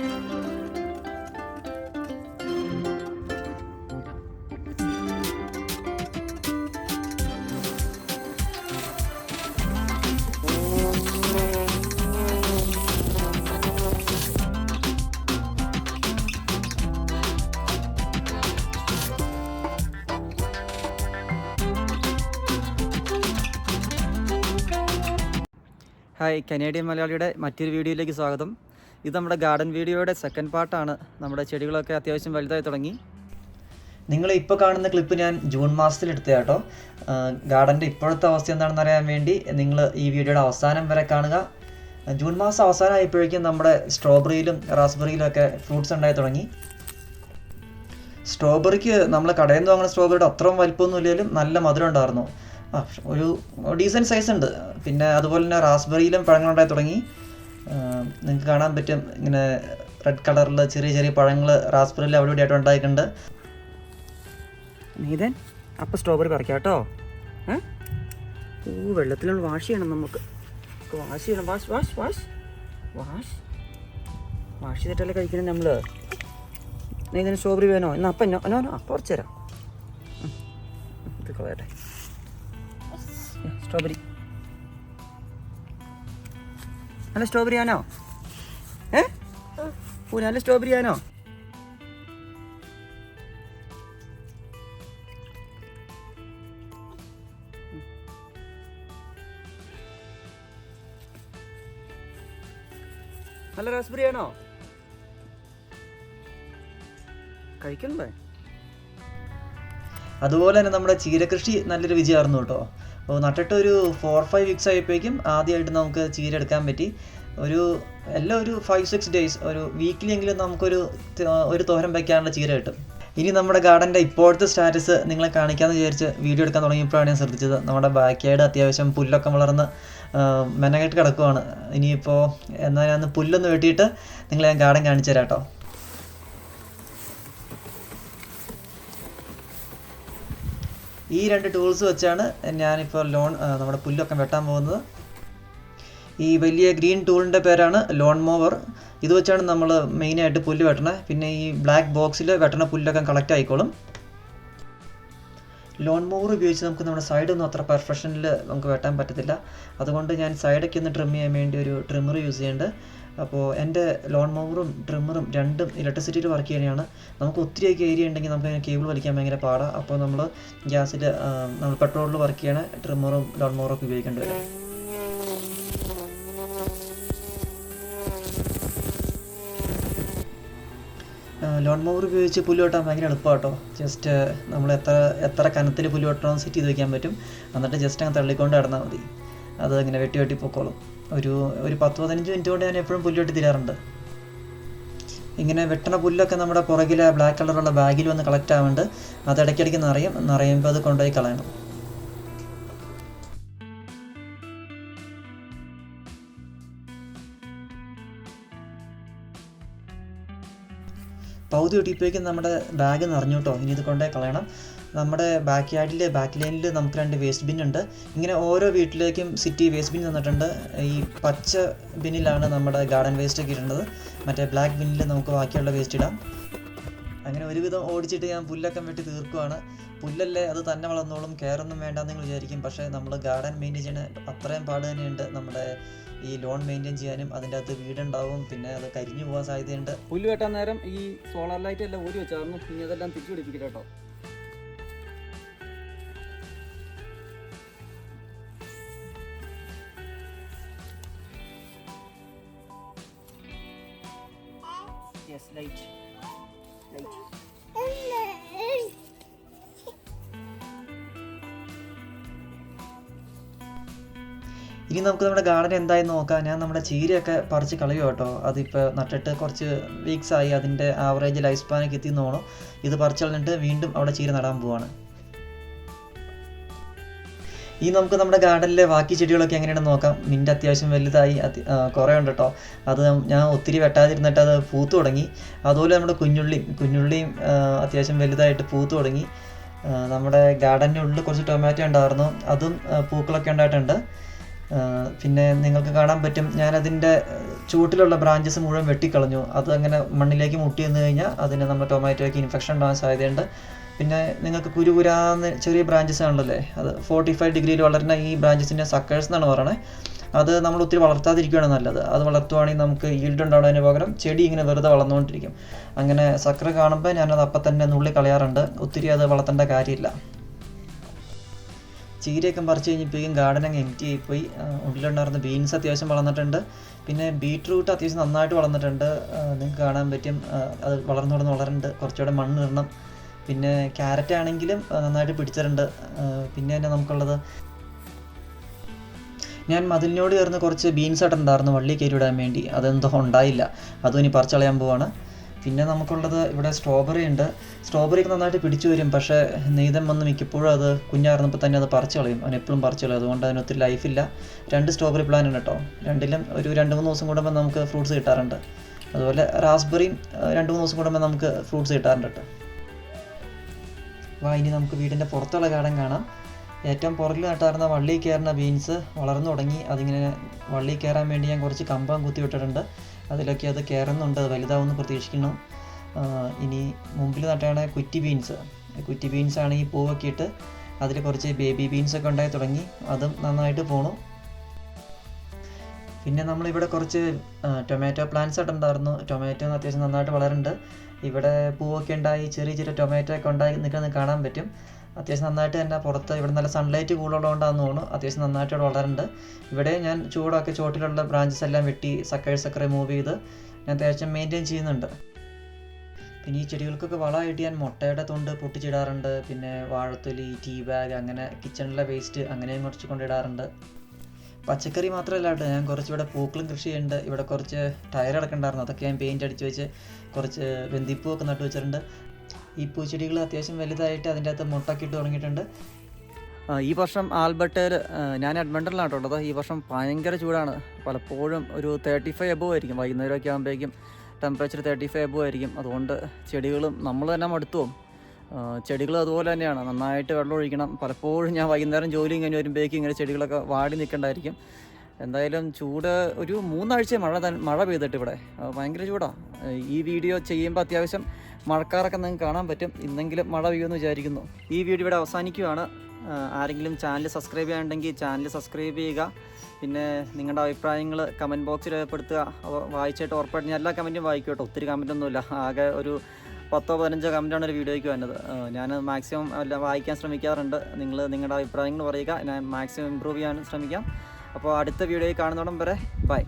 Hi Canadian മലയാളിയുടെ മറ്റൊരു വീഡിയോയിലേക്ക് സ്വാഗതം. ഇത് നമ്മുടെ ഗാർഡൻ വീഡിയോയുടെ സെക്കൻഡ് പാർട്ടാണ് നമ്മുടെ ചെടികളൊക്കെ അത്യാവശ്യം വലുതായി തുടങ്ങി. നിങ്ങൾ ഇപ്പോൾ കാണുന്ന ക്ലിപ്പ് ഞാൻ ജൂൺ മാസത്തിൽ എടുത്തത് കേട്ടോ. ഗാർഡന്റെ ഇപ്പോഴത്തെ അവസ്ഥ എന്താണെന്ന് അറിയാൻ വേണ്ടി നിങ്ങൾ ഈ വീഡിയോയുടെ അവസാനം വരെ കാണുക. ജൂൺ മാസം അവസാനമായപ്പോഴേക്കും നമ്മുടെ സ്ട്രോബെറിയിലും റാസ്ബെറിയിലും ഒക്കെ ഫ്രൂട്ട്സ് ഉണ്ടായി തുടങ്ങി. സ്ട്രോബെറിക്ക് നമ്മൾ കടയിൽ നിന്ന് വാങ്ങുന്ന സ്ട്രോബെറിയുടെ അത്രയും വലിപ്പമൊന്നും ഇല്ലെങ്കിലും നല്ല മധുരം ഉണ്ടായിരുന്നു. ഒരു ഡീസന്റ് സൈസ് ഉണ്ട്. പിന്നെ അതുപോലെ തന്നെ റാസ്ബെറിയിലും പഴങ്ങളുണ്ടായി തുടങ്ങി. നിങ്ങൾക്ക് കാണാൻ പറ്റും ഇങ്ങനെ റെഡ് കളറിൽ ചെറിയ ചെറിയ പഴങ്ങൾ റാസ്ബെറിയിൽ അവിടെ ഇവിടെ ആയിട്ട് ഉണ്ടായിട്ടുണ്ട്. നീതൻ അപ്പോൾ സ്ട്രോബെറി പറിക്കാം കേട്ടോ. ഓ വെള്ളത്തിലുള്ള വാഷ് ചെയ്യണം നമുക്ക്. വാഷ് ചെയ്യണം. Wash wash wash wash wash ചെയ്തിട്ടല്ലേ കഴിക്കണം നമ്മൾ നീതന് സ്ട്രോബെറി വേണോ? എന്നാ അപ്പം എന്നോ എന്നോ അപ്പം കുറച്ച് തരാം. ഇത് കളയട്ടെ സ്ട്രോബെറി നല്ല സ്ട്രോബെറി ആണോ? ഏ? ഓ നല്ല സ്ട്രോബെറി ആണോ? നല്ല റാസ്ബെറി ആണോ? കഴിക്കണ്ടേ? അതുപോലെ തന്നെ നമ്മുടെ ചീരകൃഷി നല്ലൊരു വിജയമായിരുന്നു കേട്ടോ. അപ്പോൾ നട്ടിട്ട് ഒരു ഫോർ ഫൈവ് വീക്സ് ആയപ്പോഴേക്കും ആദ്യമായിട്ട് നമുക്ക് ചീര എടുക്കാൻ പറ്റി. ഒരു എല്ലാം ഒരു ഫൈവ് സിക്സ് ഡേയ്സ് ഒരു വീക്കിലി എങ്കിലും നമുക്കൊരു ഒരു തോരം വയ്ക്കാനുള്ള ചീര കിട്ടും. ഇനി നമ്മുടെ ഗാർഡന്റെ ഇപ്പോഴത്തെ സ്റ്റാറ്റസ് നിങ്ങളെ കാണിക്കാമെന്ന് വിചാരിച്ച് വീഡിയോ എടുക്കാൻ തുടങ്ങിയപ്പോഴാണ് ഞാൻ ശ്രദ്ധിച്ചത്. നമ്മുടെ ബാക്ക് സൈഡ് അത്യാവശ്യം പുല്ലൊക്കെ വളർന്ന് മെനകെട്ട് കിടക്കുവാണ്. ഇനിയിപ്പോൾ എന്നാൽ ഞാൻ പുല്ലൊന്ന് വെട്ടിയിട്ട് നിങ്ങളെ ഞാൻ ഗാർഡൻ കാണിച്ചു തരാം കേട്ടോ. ഈ രണ്ട് ടൂൾസ് വെച്ചാണ് ഞാനിപ്പോൾ ലോൺ നമ്മുടെ പുല്ലൊക്കെ വെട്ടാൻ പോകുന്നത്. ഈ വലിയ ഗ്രീൻ ടൂളിന്റെ പേരാണ് ലോൺ മോവർ. ഇത് വെച്ചാണ് നമ്മൾ മെയിനായിട്ട് പുല്ല് വെട്ടണത് പിന്നെ ഈ ബ്ലാക്ക് ബോക്സിൽ വെട്ടണ പുല്ലൊക്കെ കളക്ട് ആയിക്കോളും. ലോൺ മോവർ ഉപയോഗിച്ച് നമുക്ക് നമ്മുടെ സൈഡൊന്നും അത്ര പെർഫെക്ഷനിൽ നമുക്ക് വെട്ടാൻ പറ്റത്തില്ല. അതുകൊണ്ട് ഞാൻ സൈഡൊക്കെ ഒന്ന് ട്രിം ചെയ്യാൻ വേണ്ടി ഒരു ട്രിമ്മർ യൂസ് ചെയ്യുന്നുണ്ട് അപ്പോൾ എന്റെ ലോൺ മോവറും ട്രിമ്മറും രണ്ടും ഇലക്ട്രിസിറ്റിയിൽ വർക്ക് ചെയ്യുന്നതാണ് നമുക്ക് ഒത്തിരിയൊക്കെ ഏരിയ ഉണ്ടെങ്കിൽ നമുക്ക് അതിന് കേബിൾ വലിക്കാൻ ഭയങ്കര പാടാണ് അപ്പോൾ നമ്മൾ ഗ്യാസിൽ നമ്മൾ പെട്രോളിൽ വർക്ക് ചെയ്യണ ട്രിമ്മറും ലോൺ മോവറും ഒക്കെ ഉപയോഗിക്കേണ്ടി വരും. ലോൺ മോവർ ഉപയോഗിച്ച് പുല്ല് വെട്ടാൻ ഭയങ്കര എളുപ്പമാണ് കേട്ടോ ജസ്റ്റ് നമ്മൾ എത്ര എത്ര കനത്തിൽ പുല്ല് വെട്ടണമെന്ന് സെറ്റ് ചെയ്ത് വെക്കാൻ പറ്റും. എന്നിട്ട് ജസ്റ്റ് അങ്ങ് തള്ളിക്കൊണ്ട് നടന്നാൽ മതി. അത് ഇങ്ങനെ വെട്ടി വെട്ടി പൊക്കോളും. ഒരു ഒരു പത്ത് പതിനഞ്ച് മിനിറ്റ് കൊണ്ട് ഞാൻ എപ്പോഴും പുല്ല് വെട്ടി തരാറുണ്ട്. ഇങ്ങനെ വെട്ടണ പുല്ലൊക്കെ നമ്മുടെ പുറകിലെ ബ്ലാക്ക് കളറുള്ള ബാഗിൽ വന്ന് കളക്ട് ആവുന്നുണ്ട് അത് ഇടയ്ക്കിടയ്ക്ക് നിറയും നിറയുമ്പോൾ അത് കൊണ്ടുപോയി കളയണം. പൗതി ഒട്ടിപ്പോഴേക്കും നമ്മുടെ ബാഗ് നിറഞ്ഞു കേട്ടോ. ഇനി ഇത് കൊണ്ടുപോയി കളയണം. നമ്മുടെ ബാക്ക് യാർഡിൽ ബാക്ക് ലൈനിൽ നമുക്ക് രണ്ട് വേസ്റ്റ് ബിൻ ഉണ്ട്. ഇങ്ങനെ ഓരോ വീട്ടിലേക്കും സിറ്റി വേസ്റ്റ് ബിൻ തന്നിട്ടുണ്ട്. ഈ പച്ച ബിന്നിലാണ് നമ്മുടെ ഗാർഡൻ വേസ്റ്റ് ഒക്കെ ഇടേണ്ടത്. മറ്റേ ബ്ലാക്ക് ബിന്നിൽ നമുക്ക് ബാക്കിയുള്ള വേസ്റ്റ് ഇടാം. അങ്ങനെ ഒരുവിധം ഓടിച്ചിട്ട് ഞാൻ പുല്ലൊക്കെ വെട്ടി തീർക്കുവാണ്. പുല്ലല്ലേ അത് തന്നെ വളർന്നോളും കെയറൊന്നും വേണ്ടെന്ന് നിങ്ങൾ വിചാരിക്കും. പക്ഷേ നമ്മൾ ഗാർഡൻ മെയിന്റെയിൻ ചെയ്യണ അത്രയും പാട് തന്നെയുണ്ട്. നമ്മുടെ ഈ ലോൺ മെയിന്റെയിൻ ചെയ്യാനും അതിന്റെ അകത്ത് വീടുണ്ടാവും. പിന്നെ അത് കരിഞ്ഞു പോകാൻ സാധ്യതയുണ്ട്. പുല്ല് വെട്ടാൻ നേരം ഈ സോളാർ ലൈറ്റ് എല്ലാം ഊരി വെച്ചായിരുന്നു പിന്നെ അതെല്ലാം തിരിച്ചു പിടിപ്പിക്കില്ല കേട്ടോ. യെസ് ലൈറ്റ് ലൈറ്റ് ഇനി നമുക്ക് നമ്മുടെ ഗാർഡൻ എന്തായി നോക്കാം. ഞാൻ നമ്മുടെ ചീരയൊക്കെ പറിച്ച് കളയുക കേട്ടോ. അതിപ്പോൾ നട്ടിട്ട് കുറച്ച് വീക്സ് ആയി അതിന്റെ ആവറേജ് ലൈഫ് സ്പാനൊക്കെ എത്തി തോന്നും ഇത് പറിച്ച് കളഞ്ഞിട്ട് വീണ്ടും അവിടെ ചീര നടാൻ പോവാണ്. ഈ നമുക്ക് നമ്മുടെ ഗാർഡനിലെ ബാക്കി ചെടികളൊക്കെ എങ്ങനെയാണ് നോക്കാം. നിന്റെ അത്യാവശ്യം വലുതായി. കുറേ ഉണ്ട് കേട്ടോ അത് ഞാൻ ഒത്തിരി വെട്ടാതിരുന്നിട്ട് അത് പൂത്തു തുടങ്ങി. അതുപോലെ നമ്മുടെ കുഞ്ഞുള്ളിയും കുഞ്ഞുള്ളിയും അത്യാവശ്യം വലുതായിട്ട് പൂത്തു തുടങ്ങി. നമ്മുടെ ഗാർഡന്റെ ഉള്ളിൽ കുറച്ച് ടൊമാറ്റോ ഉണ്ടായിരുന്നു. അതും പൂക്കളൊക്കെ ഉണ്ടായിട്ടുണ്ട്. പിന്നെ നിങ്ങൾക്ക് കാണാൻ പറ്റും. ഞാനതിന്റെ ചൂട്ടിലുള്ള ബ്രാഞ്ചസ് മുഴുവൻ വെട്ടിക്കളഞ്ഞു. അത് അങ്ങനെ മണ്ണിലേക്ക് മുട്ടി നിന്ന് കഴിഞ്ഞാൽ അതിന് നമ്മുടെ ടൊമാറ്റോയ്ക്ക് ഇൻഫെക്ഷൻ ഉണ്ടാകാൻ സാധ്യതയുണ്ട്. പിന്നെ നിങ്ങൾക്ക് കുരുകുരാന്ന് ചെറിയ ബ്രാഞ്ചസ് ആണല്ലേ അത് ഫോർട്ടി ഫൈവ് ഡിഗ്രിയിൽ വളരുന്ന ഈ ബ്രാഞ്ചസിന്റെ സക്കേഴ്സ് എന്നാണ് പറയുന്നത് അത് നമ്മൾ ഒത്തിരി വളർത്താതിരിക്കുകയാണ് നല്ലത്. അത് വളർത്തുവാണെങ്കിൽ നമുക്ക് ഈൽഡ് ഉണ്ടാവുന്നതിന് പകരം ചെടി ഇങ്ങനെ വെറുതെ വളർന്നുകൊണ്ടിരിക്കും. അങ്ങനെ സക്കര കാണുമ്പോൾ ഞാനത് അപ്പം തന്നെ നുള്ളി കളയാറുണ്ട്. ഒത്തിരി അത് വളർത്തേണ്ട കാര്യമില്ല. ചീരയൊക്കെ പറിച്ച് കഴിഞ്ഞപ്പോഴേക്കും ഗാർഡൻ അങ്ങ് എംറ്റി ആയിപ്പോയി. ഉള്ളിലുണ്ടായിരുന്ന ബീൻസ് അത്യാവശ്യം വളർന്നിട്ടുണ്ട്. പിന്നെ ബീട്രൂട്ട് അത്യാവശ്യം നന്നായിട്ട് വളർന്നിട്ടുണ്ട്. നിങ്ങൾക്ക് കാണാൻ പറ്റും. അത് വളർന്നു വളർന്ന് വളരുന്നുണ്ട് കുറച്ചുകൂടെ മണ്ണ് ഇടണം. പിന്നെ ക്യാരറ്റ് ആണെങ്കിലും നന്നായിട്ട് പിടിച്ചിട്ടുണ്ട്. പിന്നെ തന്നെ നമുക്കുള്ളത്? ഞാൻ മതിലിനോട് ചേർന്ന് കുറച്ച് ബീൻസ് ഇട്ടുണ്ടായിരുന്നു വള്ളി കയറി വിടാൻ വേണ്ടി. അതെന്തോ ഉണ്ടായില്ല. അതും ഇനി പറിച്ചളയാൻ പോവാണ്. പിന്നെ നമുക്കുള്ളത് ഇവിടെ സ്ട്രോബെറി ഉണ്ട്. സ്ട്രോബെറി ഒക്കെ നന്നായിട്ട് പിടിച്ചു വരും. പക്ഷേ നെയ്തം വന്ന് മിക്കപ്പോഴും അത് കുഞ്ഞായിരുന്നപ്പോൾ തന്നെ അത് പറിച്ചു കളയും. അവൻ എപ്പോഴും പറിച്ചു കളയും. അതുകൊണ്ട് അതിന് ഒത്തിരി ലൈഫില്ല രണ്ട് സ്ട്രോബെറി പ്ലാൻ ഉണ്ട് കേട്ടോ. രണ്ടിലും ഒരു രണ്ട് മൂന്ന് ദിവസം കൂടുമ്പോൾ നമുക്ക് ഫ്രൂട്ട്സ് കിട്ടാറുണ്ട്. അതുപോലെ റാസ്ബെറിയും രണ്ട് മൂന്ന് ദിവസം കൂടുമ്പോൾ നമുക്ക് ഫ്രൂട്ട്സ് കിട്ടാറുണ്ട് കേട്ടോ. വാ ഇനി നമുക്ക് വീടിന്റെ പുറത്തുള്ള ഗാർഡൻ കാണാം. ഏറ്റവും പുറകിൽ നട്ടായിരുന്ന വള്ളി കയറുന്ന ബീൻസ് വളർന്നു തുടങ്ങി. അതിങ്ങനെ വള്ളി കയറാൻ വേണ്ടി ഞാൻ കുറച്ച് കമ്പം കുത്തി വിട്ടിട്ടുണ്ട്. അതിലൊക്കെ അത് കയറുന്നുണ്ട് വലുതാവുമെന്ന് പ്രതീക്ഷിക്കുന്നു. ഇനി മുമ്പിൽ നട്ടാണ് കുറ്റി ബീൻസ്. കുറ്റി ബീൻസ് ആണെങ്കിൽ പൂവൊക്കെ ഇട്ട് അതിൽ കുറച്ച് ബേബി ബീൻസ് ഒക്കെ ഉണ്ടായി തുടങ്ങി. അതും നന്നായിട്ട് പോണു. പിന്നെ നമ്മളിവിടെ കുറച്ച് ടൊമാറ്റോ പ്ലാന്റ്സ് ഉണ്ടായിരുന്നു. ടൊമാറ്റോ അത്യാവശ്യം നന്നായിട്ട് വളരുന്നുണ്ട്. ഇവിടെ പൂവൊക്കെ ഉണ്ടായി ചെറിയ ചെറിയ ടൊമാറ്റോ ഒക്കെ ഉണ്ടായി നിൽക്കുന്നത് കാണാൻ പറ്റും. അത്യാവശ്യം നന്നായിട്ട് തന്നെ പുറത്ത് ഇവിടെ നല്ല സൺലൈറ്റ് കൂടുതലുള്ളതുകൊണ്ടാണെന്ന് തോന്നുന്നു. അത്യാവശ്യം നന്നായിട്ട് ഇവിടെ വളരുന്നുണ്ട്. ഇവിടെ ഞാൻ ചൂടൊക്കെ ചോട്ടിലുള്ള ബ്രാഞ്ചസ് എല്ലാം വെട്ടി സക്കേഴ്സ് ഒക്കെ റിമൂവ് ചെയ്ത് ഞാൻ അത്യാവശ്യം മെയിന്റെയിൻ ചെയ്യുന്നുണ്ട്. പിന്നെ ഈ ചെടികൾക്കൊക്കെ വളമായിട്ട് ഞാൻ മുട്ടയുടെ തൊണ്ട് പൊട്ടിച്ചിടാറുണ്ട്. പിന്നെ വാഴത്തൊലി ടീ ബാഗ് അങ്ങനെ കിച്ചണിലെ വേസ്റ്റ് അങ്ങനെയും മുറിച്ച് കൊണ്ടിടാറുണ്ട്. പച്ചക്കറി മാത്രമല്ല കേട്ടോ ഞാൻ കുറച്ച് ഇവിടെ പൂക്കളും കൃഷി ചെയ്യുന്നുണ്ട്. ഇവിടെ കുറച്ച് ടയർ അടക്കണ്ടായിരുന്നു അതൊക്കെ ഞാൻ പെയിന്റ് അടിച്ച് വെച്ച് കുറച്ച് വെന്തിപ്പൂവൊക്കെ നട്ടു വെച്ചിട്ടുണ്ട്. ഈ പൂച്ചെടികൾ അത്യാവശ്യം വലുതായിട്ട് അതിന്റെ അകത്ത് മുട്ടൊക്കെ ഇട്ട് തുടങ്ങിയിട്ടുണ്ട്. ഈ വർഷം ആൽബർട്ടേൽ ഞാൻ ഉള്ളത്. ഈ വർഷം ഭയങ്കര ചൂടാണ്. പലപ്പോഴും ഒരു തേർട്ടി ഫൈവ് എബോ ആയിരിക്കും. വൈകുന്നേരമൊക്കെ ആകുമ്പോഴേക്കും ടെമ്പറേച്ചർ തേർട്ടി ഫൈവ് എബോ ആയിരിക്കും. അതുകൊണ്ട് ചെടികളും നമ്മൾ തന്നെ മടുത്തു പോകും. ചെടികൾ അതുപോലെ തന്നെയാണ്. നന്നായിട്ട് വെള്ളം ഒഴിക്കണം. പലപ്പോഴും ഞാൻ വൈകുന്നേരം ജോലി ഇങ്ങനെ വരുമ്പോഴേക്കും ഇങ്ങനെ ചെടികളൊക്കെ വാടി നിൽക്കണ്ടായിരിക്കും. എന്തായാലും ചൂട് ഒരു മൂന്നാഴ്ച മഴ മഴ പെയ്തിട്ട് ഇവിടെ. ഭയങ്കര ചൂടാണ് ഈ വീഡിയോ ചെയ്യുമ്പോൾ അത്യാവശ്യം മഴക്കാറൊക്കെ നിങ്ങൾക്ക് കാണാൻ പറ്റും. ഇന്നെങ്കിലും മഴ പെയ്യുമെന്ന് വിചാരിക്കുന്നു. ഈ വീഡിയോ ഇവിടെ അവസാനിക്കുകയാണ്. ആരെങ്കിലും ചാനൽ സബ്സ്ക്രൈബ് ചെയ്യാനുണ്ടെങ്കിൽ ചാനൽ സബ്സ്ക്രൈബ് ചെയ്യുക. പിന്നെ നിങ്ങളുടെ അഭിപ്രായങ്ങൾ കമന്റ് ബോക്സിൽ രേഖപ്പെടുത്തുക. വായിച്ചിട്ട് ഉറപ്പായിട്ട് ഞാൻ എല്ലാ കമന്റും വായിക്കും കേട്ടോ. ഒത്തിരി കമന്റൊന്നുമില്ല ആകെ ഒരു പത്തോ പതിനഞ്ചോ കമന്റാണ് ഒരു വീഡിയോയ്ക്ക് വന്നത്. ഞാൻ മാക്സിമം എല്ലാം വായിക്കാൻ ശ്രമിക്കാറുണ്ട്. നിങ്ങൾ നിങ്ങളുടെ അഭിപ്രായങ്ങൾ പറയുക. ഞാൻ മാക്സിമം ഇമ്പ്രൂവ് ചെയ്യാൻ ശ്രമിക്കാം. അപ്പോൾ അടുത്ത വീഡിയോയിൽ കാണുന്നോടം വരെ ബൈ.